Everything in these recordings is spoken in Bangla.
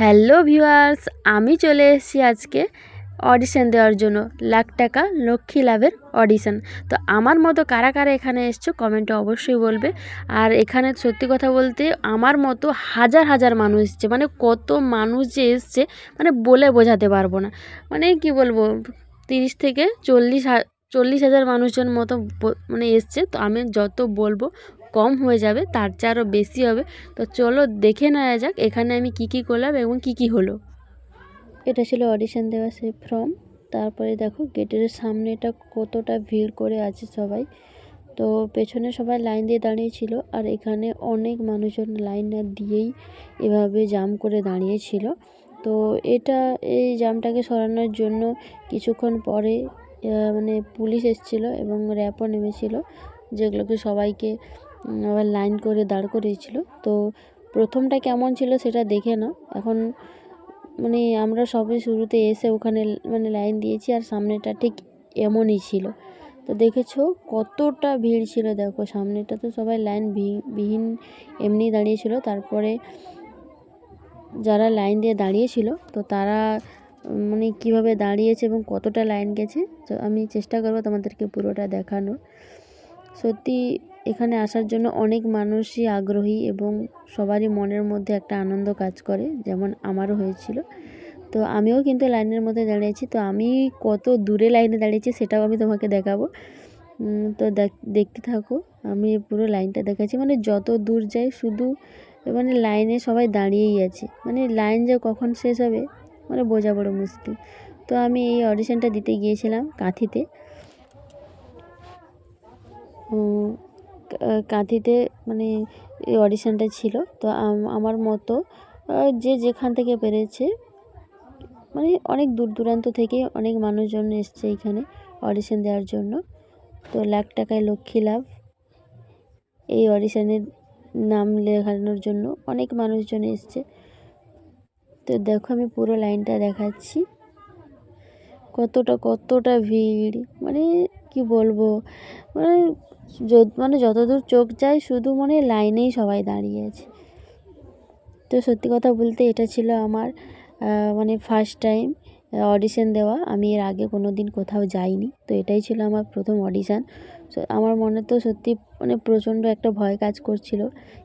হ্যালো ভিউয়ার্স, আমি চলে এসেছি আজকে অডিশন দেওয়ার জন্য লাখ টাকা লক্ষ্মী লাভের অডিশন তো আমার মতো কারা কারা এখানে এসছো কমেন্টে অবশ্যই বলবে। আর এখানে সত্যি কথা বলতে আমার মতো হাজার হাজার মানুষ এসছে মানে কত মানুষ যে এসছে মানে বলে বোঝাতে পারব না। মানে কি বলব, তিরিশ থেকে চল্লিশ চল্লিশ হাজার মানুষজন মতো মানে এসছে, তো আমি যত বলব কম হয়ে যাবে, তার চেয়ে আরও বেশি হবে। তো চলো দেখে নেওয়া যাক, এখানে আমি কি কি করলাম এবং কি কি হলো। এটা ছিল অডিশন দেওয়া সেই ফর্ম তারপরে দেখো গেটের সামনে এটা কতটা ভিড় করে আছে সবাই। তো পেছনে সবাই লাইন দিয়ে দাঁড়িয়েছিল আর এখানে অনেক মানুষজন লাইন না দিয়েই এভাবে জাম করে দাঁড়িয়েছিল তো এটা, এই জামটাকে সরানোর জন্য কিছুক্ষণ পরে মানে পুলিশ এসেছিল এবং র্যাপও নেমেছিল, যেগুলোকে সবাইকে লাইন করে দাঁড় করিয়েছিল। তো প্রথমটা কেমন ছিল সেটা দেখে নাও। এখন মানে আমরা সবে শুরুতে এসে ওখানে মানে লাইন দিয়েছি আর সামনেটা ঠিক এমনই ছিল। তো দেখেছ কতটা ভিড় ছিল দেখো, সামনেটা তো সবাই লাইন বিহীন এমনি দাঁড়িয়েছিল। তারপরে যারা লাইন দিয়ে দাঁড়িয়েছিল, তো তারা মানে কীভাবে দাঁড়িয়েছে এবং কতটা লাইন গেছে, তো আমি চেষ্টা করব তোমাদেরকে পুরোটা দেখানোর। সত্যি এখানে আসার জন্য অনেক মানুষই আগ্রহী এবং সবারই মনের মধ্যে একটা আনন্দ কাজ করে, যেমন আমারও হয়েছিল। তো আমিও কিন্তু লাইনের মধ্যে দাঁড়িয়েছি। তো আমি কত দূরে লাইনে দাঁড়িয়েছি সেটাও আমি তোমাকে দেখাবো। তো দেখ- দেখতে থাকো। আমি পুরো লাইনটা দেখাচ্ছি। মানে যত দূর যাই শুধু মানে লাইনে সবাই দাঁড়িয়েই আছে। মানে লাইন যে কখন শেষ হবে মানে বোঝা বড় মুশকিল। তো আমি এই অডিশনটা দিতে গিয়েছিলাম কাঁথিতে। কাঁথিতে মানে এই অডিশনটা ছিল। তো আমার মতো যে যেখান থেকে পেরেছে মানে অনেক দূর দূরান্ত থেকে অনেক মানুষজন এসছে এখানে অডিশন দেওয়ার জন্য। তো লাখ টাকায় লক্ষ্মী লাভ। এই অডিশনের নাম লেখানোর জন্য অনেক মানুষজন এসছে। তো দেখো আমি পুরো লাইনটা দেখাচ্ছি। কতটা কতটা ভিড় মানে কি বলব? মানে মানে যতদূর চোখ যায়, শুধু মানে লাইনেই সবাই দাঁড়িয়ে আছে। তো সত্যি কথা বলতে এটা ছিল আমার মানে ফার্স্ট টাইম অডিশন দেওয়া। আমি এর আগে কোনো দিন কোথাও যাইনি। তো এটাই ছিল আমার প্রথম অডিশান আমার মনে তো সত্যি মানে প্রচণ্ড একটা ভয় কাজ করছিল।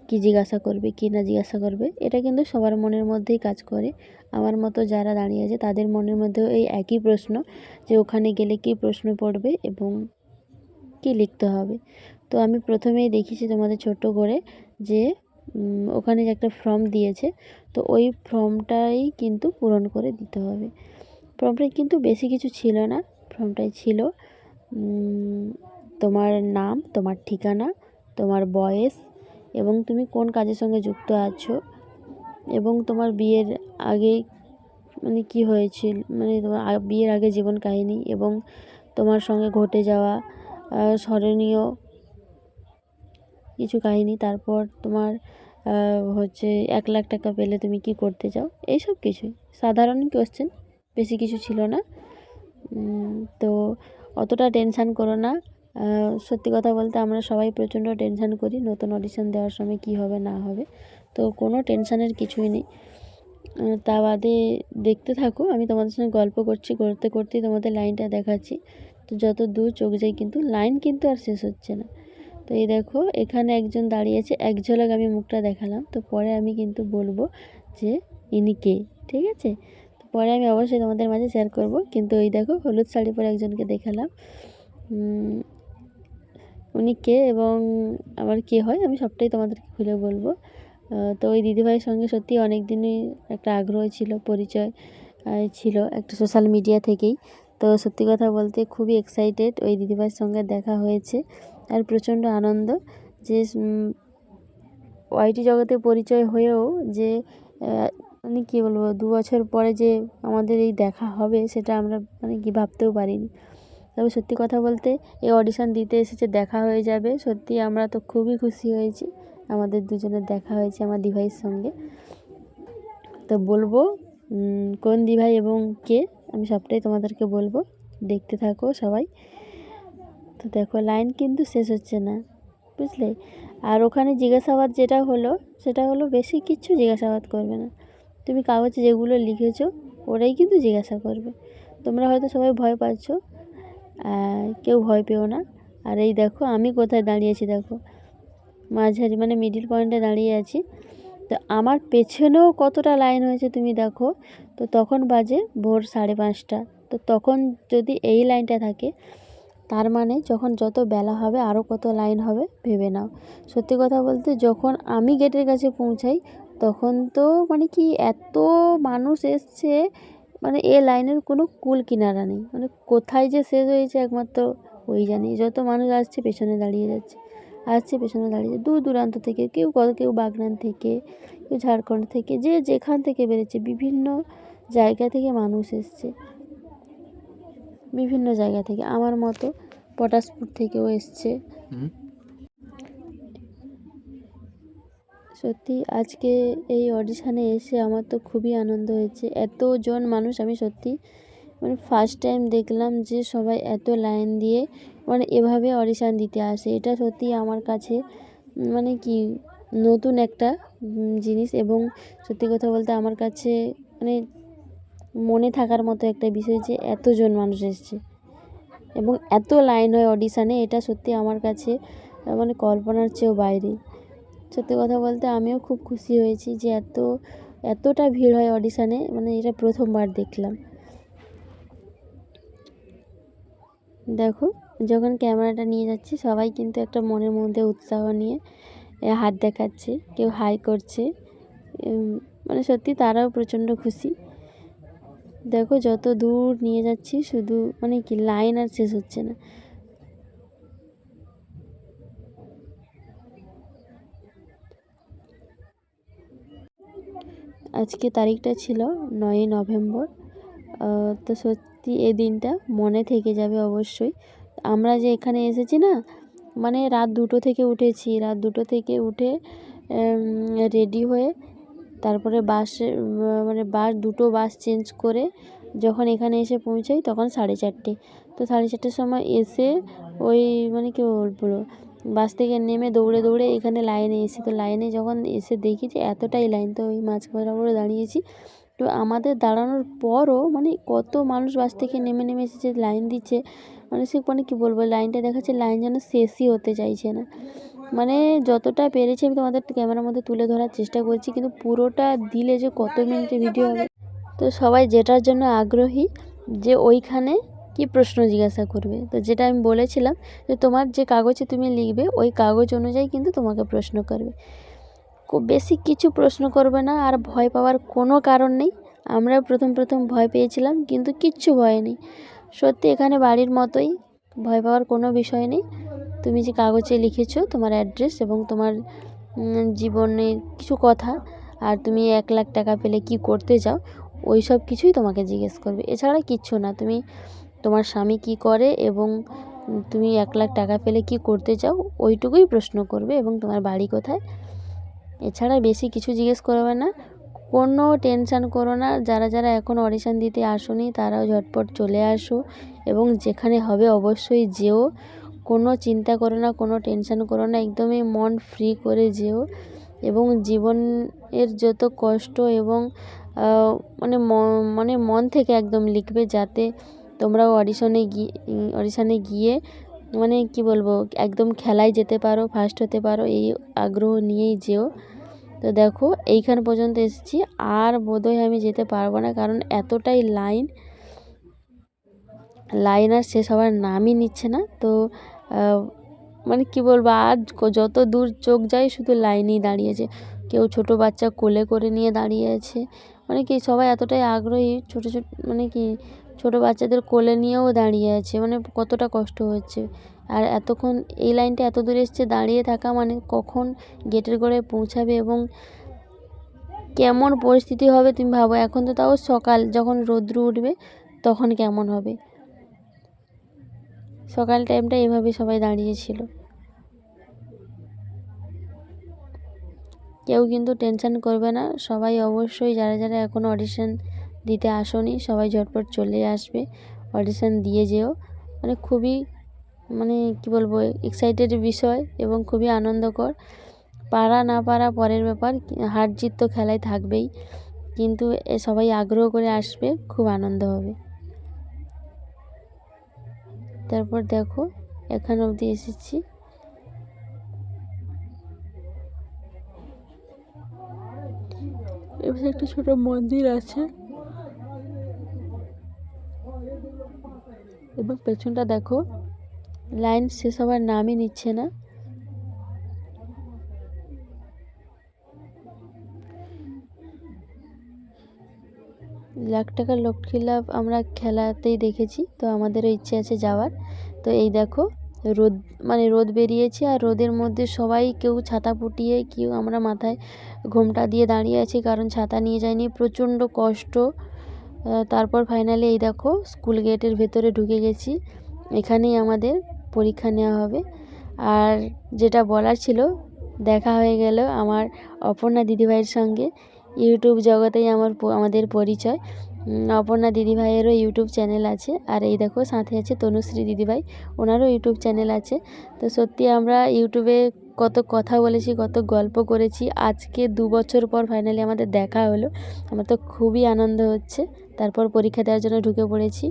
কি জিজ্ঞাসা করবে, কি না জিজ্ঞাসা করবে, এটা কিন্তু সবার মনের মধ্যেই কাজ করে। আমার মতো যারা দাঁড়িয়ে আছে, তাদের মনের মধ্যেও এই একই প্রশ্ন, যে ওখানে গেলে কী প্রশ্ন পড়বে এবং কী লিখতে হবে। তো আমি প্রথমেই দেখেছি তোমাদের ছোট্ট করে যে ওখানে যে একটা ফর্ম দিয়েছে, তো ওই ফর্মটাই কিন্তু পূরণ করে দিতে হবে। ফর্মটায় কিন্তু বেশি কিছু ছিল না। ফর্মটায় ছিল তোমার নাম, তোমার ঠিকানা, তোমার বয়স এবং তুমি কোন কাজের সঙ্গে যুক্ত আছো এবং তোমার বিয়ের আগে মানে কি হয়েছিল মানে তোমার বিয়ের আগে জীবন কাহিনী এবং তোমার সঙ্গে ঘটে যাওয়া স্মরণীয় কিছু কাহিনী, তারপর তোমার হচ্ছে এক লাখ টাকা পেলে তুমি কি করতে চাও, এইসব কিছুই। সাধারণ কোশ্চেন বেশি কিছু ছিল না। তো অতটা টেনশান করো না। সত্যি কথা বলতে আমরা সবাই প্রচণ্ড টেনশান করি। নতুন অডিশন দেওয়ার সময় কি হবে, না হবে। তো কোনো টেনশানের কিছুই নেই। তা বাদে দেখতে থাকো। আমি তোমাদের সঙ্গে গল্প করছি, করতে করতেই তোমাদের লাইনটা দেখাচ্ছি। তো যত দূর চোখ যায় কিন্তু লাইন কিন্তু আর শেষ হচ্ছে না। তো এই দেখো, এখানে একজন দাঁড়িয়েছে এক ঝলক আমি মুখটা দেখালাম। তো পরে আমি কিন্তু বলব যে, ইনি কে? ঠিক আছে? পরে আমি অবশ্যই তোমাদের মাঝে শেয়ার করব। কিন্তু ওই দেখো, হলুদ শাড়ি পরে একজনকে দেখালাম। উনি কে এবং আমার কে হয়, আমি সবটাই তোমাদেরকে খুলে বলব। তো ওই দিদিভাইয়ের সঙ্গে সত্যি অনেক দিনই একটা আগ্রহ ছিল, পরিচয় ছিল একটা সোশ্যাল মিডিয়া থেকেই। তো সত্যি কথা বলতে খুবই এক্সাইটেড ওই দিদিভাইয়ের সঙ্গে দেখা হয়েছে আর প্রচণ্ড আনন্দ যে ওয়াইটি জগতে পরিচয় হয়েও যে মানে কী বলব, দু বছর পরে যে আমাদের এই দেখা হবে সেটা আমরা মানে কি ভাবতেও পারিনি। তবে সত্যি কথা বলতে এই অডিশন দিতে এসেছে দেখা হয়ে যাবে, সত্যি আমরা তো খুবই খুশি হয়েছি। আমাদের দুজনের দেখা হয়েছে আমার দিভাইয়ের সঙ্গে। তো বলব কোন দিভাই এবং কে, আমি সবটাই তোমাদেরকে বলব। দেখতে থাকো সবাই। তো দেখো, লাইন কিন্তু শেষ হচ্ছে না, বুঝলে? আর ওখানে জিজ্ঞাসাবাদ যেটা হলো, সেটা হলো বেশি কিচ্ছু জিজ্ঞাসাবাদ করবে না। তুমি কাগজে যেগুলো লিখেছো, ওরাই কিন্তু জিজ্ঞাসা করবে। তোমরা হয়তো সবাই ভয় পাচ্ছ কেউ ভয় পেও না। আর এই দেখো, আমি কোথায় দাঁড়িয়েছি দেখো। মাঝারি মানে মিডিল পয়েন্টে দাঁড়িয়ে আছি। তো আমার পেছনেও কতটা লাইন হয়েছে তুমি দেখো, তো তখন বাজে ভোর সাড়ে পাঁচটা। তো তখন যদি এই লাইনটা থাকে, তার মানে যখন যত বেলা হবে আরও কত লাইন হবে, ভেবে নাও। সত্যি কথা বলতে, যখন আমি গেটের কাছে পৌঁছাই তখন তো মানে কি এত মানুষ এসছে মানে এ লাইনের কোনো কুল কিনারা নেই। মানে কোথায় যে শেষ হয়েছে একমাত্র ওই জানি। যত মানুষ আসছে পেছনে দাঁড়িয়ে যাচ্ছে, আসছে পেছনে দাঁড়িয়ে দূর দূরান্ত থেকে, কেউ কত কেউ বাগনান থেকে, কেউ ঝাড়খণ্ড থেকে, যে যেখান থেকে বেরোচ্ছে, বিভিন্ন জায়গা থেকে মানুষ এসছে। বিভিন্ন জায়গা থেকে। আমার মতো পটাশপুর থেকেও এসছে। সত্যি আজকে এই অডিশানে এসে আমার তো খুবই আনন্দ হয়েছে। এতজন মানুষ আমি সত্যি মানে ফার্স্ট টাইম দেখলাম যে সবাই এত লাইন দিয়ে মানে এভাবে অডিশান দিতে আসে। এটা সত্যি আমার কাছে মানে কি নতুন একটা জিনিস এবং সত্যি কথা বলতে আমার কাছে মানে মনে থাকার মতো একটা বিষয় যে এতজন মানুষ এসছে এবং এত লাইন হয় অডিশানে এটা সত্যি আমার কাছে মানে কল্পনার চেয়েও বাইরে। সত্যি কথা বলতে আমিও খুব খুশি হয়েছি যে এত, এতটা ভিড় হয় অডিশানে মানে এটা প্রথমবার দেখলাম। দেখো, যখন ক্যামেরাটা নিয়ে যাচ্ছি, সবাই কিন্তু একটা মনের মধ্যে উৎসাহ নিয়ে হাত দেখাচ্ছে, কেউ হাই করছে মানে সত্যি তারাও প্রচণ্ড খুশি। দেখো, যত দূর নিয়ে যাচ্ছি, শুধু মানে কি, লাইন আর শেষ হচ্ছে না। আজকে তারিখটা ছিল নয়ই নভেম্বর। তো সত্যি এই দিনটা মনে থেকে যাবে অবশ্যই। আমরা যে এখানে এসেছি না মানে রাত দুটো থেকে উঠেছি। রাত দুটো থেকে উঠে রেডি হয়ে তারপরে বাসে মানে বাস দুটো বাস চেঞ্জ করে যখন এখানে এসে পৌঁছাই তখন সাড়ে চারটে। তো সাড়ে চারটের সময় এসে ওই মানে কী বলব বাস থেকে নেমে দৌড়ে দৌড়ে এখানে লাইনে এসে তো লাইনে যখন এসে দেখি যে এতটাই লাইন, তো ওই মাঝ বরাবরে দাঁড়িয়েছি। তো আমাদের দাঁড়ানোর পরও মানে কত মানুষ বাস থেকে নেমে নেমে এসেছে, লাইন দিচ্ছে। মানে সে মানে কী বলব, লাইনটা দেখাচ্ছে, লাইন যেন শেষই হতে চাইছে না। মানে যতটা পেরেছি আমি তোমাদের ক্যামেরার মধ্যে তুলে ধরার চেষ্টা করছি, কিন্তু পুরোটা দিলে যে কত মিনিটের ভিডিও হবে। তো সবাই যেটার জন্য আগ্রহী, যে ওইখানে কি প্রশ্ন জিজ্ঞাসা করবে? তো যেটা আমি বলেছিলাম যে তোমার যে কাগজে তুমি লিখবে ওই কাগজ অনুযায়ী কিন্তু তোমাকে প্রশ্ন করবে। খুব বেশি কিছু প্রশ্ন করবে না আর ভয় পাওয়ার কোনো কারণ নেই। আমরা প্রথম প্রথম ভয় পেয়েছিলাম কিন্তু কিচ্ছু ভয় নেই। সত্যি এখানে বাড়ির মতোই ভয় পাওয়ার কোনো বিষয় নেই। তুমি যে কাগজে লিখেছো তোমার অ্যাড্রেস এবং তোমার উম, জীবনের কিছু কথা আর তুমি এক লাখ টাকা পেলে কি করতে চাও ওই সব কিছুই তোমাকে জিজ্ঞেস করবে। এছাড়া কিচ্ছু না তুমি তোমার স্বামী কি করে এবং তুমি এক লাখ টাকা পেলে কি করতে চাও, ওইটুকুই প্রশ্ন করবে এবং তোমার বাড়ি কোথায়? এছাড়া বেশি কিছু জিজ্ঞেস করবে না। কোনো টেনশান করো না। যারা যারা এখন অডিশান দিতে আসোনি, তারাও ঝটপট চলে আসো এবং যেখানে হবে অবশ্যই যেও। কোনো চিন্তা করো না, কোনো টেনশান করো না। একদমই মন ফ্রি করে যেও এবং জীবনের যত কষ্ট এবং মানে মানে মন থেকে একদম লিখবে যাতে তোমরাও অডিশনে গিয়ে অডিশানে গিয়ে মানে কি বলব, একদম খেলায় যেতে পারো ফার্স্ট হতে পারো, এই আগ্রহ নিয়েই যেও। তো দেখো, এইখান পর্যন্ত এসেছি, আর বোধহয় আমি যেতে পারব না, কারণ এতটাই লাইন লাইন আর শেষ হওয়ার নামই নিচ্ছে না। তো মানে কি বলব, আর যত দূর চোখ যায়, শুধু লাইনেই দাঁড়িয়েছে কেউ ছোট বাচ্চা কোলে করে নিয়ে দাঁড়িয়ে আছে। মানে কি সবাই এতটাই আগ্রহী, ছোটো ছোট মানে কি ছোট বাচ্চাদের কোলে নিয়েও দাঁড়িয়ে আছে। মানে কতটা কষ্ট হচ্ছে। আর এতক্ষণ এই লাইনটা এত দূর এসছে দাঁড়িয়ে থাকা মানে কখন গেটের গোড়ায় পৌঁছাবে এবং কেমন পরিস্থিতি হবে তুমি ভাবো। এখন তো তাও সকাল। যখন রৌদ্র উঠবে তখন কেমন হবে। সকাল টাইমটা এভাবে সবাই দাঁড়িয়েছিল কেউ কিন্তু টেনশন করবে না। সবাই অবশ্যই যারা যারা এখন অডিশন দিতে আসোনি, সবাই ঝটপট চলে আসবে অডিশন দিয়ে যেও। মানে খুবই মানে কি বলব এক্সাইটেড বিষয় এবং খুবই আনন্দকর। পারা না পারা পরের ব্যাপার হার জিত তো খেলায় থাকবেই, কিন্তু এ সবাই আগ্রহ করে আসবে, খুব আনন্দ হবে। তারপর দেখো, এখানে অবধি এসেছি। এবার একটা ছোট মন্দির আছে। এবং পেছনটা দেখো, লাইন শেষ হওয়ার নামই নিচ্ছে না। লাখ টাকার লক্ষ্মী লাভ আমরা খেলাতেই দেখেছি, তো আমাদেরও ইচ্ছে আছে যাওয়ার। তো এই দেখো, রোদ মানে রোদ বেরিয়েছে আর রোদের মধ্যে সবাই কেউ ছাতা পুটিয়ে কেউ আমরা মাথায় ঘোমটা দিয়ে দাঁড়িয়ে আছি, কারণ ছাতা নিয়ে যায়নি প্রচণ্ড কষ্ট তারপর ফাইনালি এই দেখো স্কুল গেটের ভেতরে ঢুকে গেছি। এখানেই আমাদের পরীক্ষা নেওয়া হবে। আর যেটা বলার ছিল, দেখা হয়ে গেল আমার অপর্ণা দিদিভাইয়ের সঙ্গে। ইউটিউব জগতেই আমার আমাদের পরিচয়। অপর্ণা দিদিভাইয়েরও ইউটিউব চ্যানেল আছে। আর এই দেখো সাথে আছে তনুশ্রী দিদিভাই, ওনারও ইউটিউব চ্যানেল আছে। তো সত্যি আমরা ইউটিউবে কত কথা বলেছি, কত গল্প করেছি। আজকে দু বছর পর ফাইনালি আমাদের দেখা হলো। আমার তো খুবই আনন্দ হচ্ছে। তারপর পরীক্ষা দেওয়ার জন্য ঢুকে পড়েছি।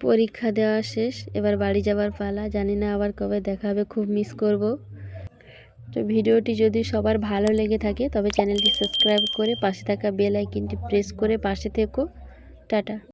পরীক্ষা দেওয়া শেষ, এবার বাড়ি যাবার পালা। জানি না আবার কবে দেখা হবে, খুব মিস করব। তো ভিডিওটি যদি সবার ভালো লেগে থাকে, তবে চ্যানেলটি সাবস্ক্রাইব করে পাশে থাকা বেল আইকনটি প্রেস করে পাশে থেকো। টাটা।